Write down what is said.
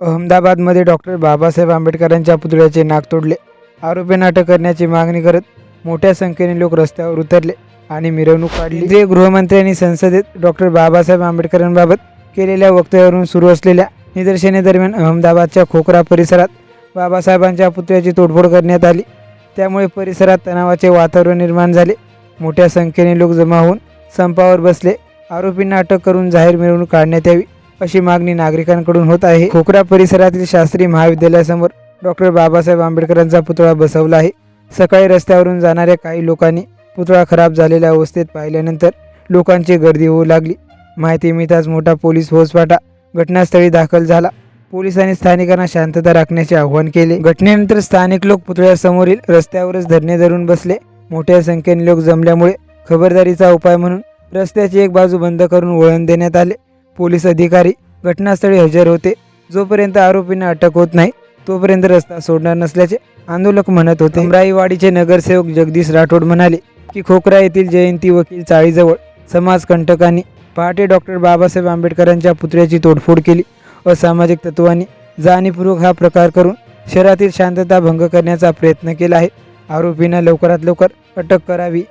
अहमदाबादमध्ये डॉक्टर बाबासाहेब आंबेडकरांच्या पुतळ्याचे नाक तोडले. आरोपींना अटक करण्याची मागणी करत मोठ्या संख्येने लोक रस्त्यावर उतरले आणि मिरवणूक काढली. केंद्रीय गृहमंत्र्यांनी संसदेत डॉक्टर बाबासाहेब आंबेडकरांबाबत केलेल्या वक्तव्यावरून सुरू असलेल्या निदर्शनेदरम्यान अहमदाबादच्या खोकरा परिसरात बाबासाहेबांच्या पुतळ्याची तोडफोड करण्यात आली. त्यामुळे परिसरात तणावाचे वातावरण निर्माण झाले. मोठ्या संख्येने लोक जमा होऊन संपावर बसले. आरोपींना अटक करून जाहीर मिरवणूक काढण्यात यावी. अशी मागणी नागरिकांकडून होत आहे. खोकरा परिसरातील शास्त्री महाविद्यालयासमोर डॉक्टर बाबासाहेब आंबेडकरांचा पुतळा बसवला आहे. सकाळी रस्त्यावरून जाणाऱ्या काही लोकांनी पुतळा खराब झालेल्या अवस्थेत पाहिल्यानंतर लोकांची गर्दी होऊ लागली. माहिती मिळताच मोठा पोलीस फौजफाटा घटनास्थळी दाखल झाला. पोलिसांनी स्थानिकांना शांतता राखण्याचे आवाहन केले. घटनेनंतर स्थानिक लोक पुतळ्यासमोरील रस्त्यावरच धरणे धरून बसले. मोठ्या संख्येने लोक जमल्यामुळे खबरदारीचा उपाय म्हणून रस्त्याची एक बाजू बंद करून वळण देण्यात आले. पोलीस अधिकारी घटनास्थळी हजर होते. जोपर्यंत आरोपींना अटक होत नाही तोपर्यंत रस्ता सोडणार नसल्याचे आंदोलक म्हणत होते. अमराईवाडीचे नगरसेवक जगदीश राठोड म्हणाले की खोकरा येथील जयंती वकील चाळीजवळ समाजकंटकांनी पहाटे डॉक्टर बाबासाहेब आंबेडकरांच्या पुतळ्याची तोडफोड केली. असामाजिक तत्वांनी जाणीवपूर्वक हा प्रकार करून शहरातील शांतता भंग करण्याचा प्रयत्न केला आहे. आरोपींना लवकरात लवकर अटक करावी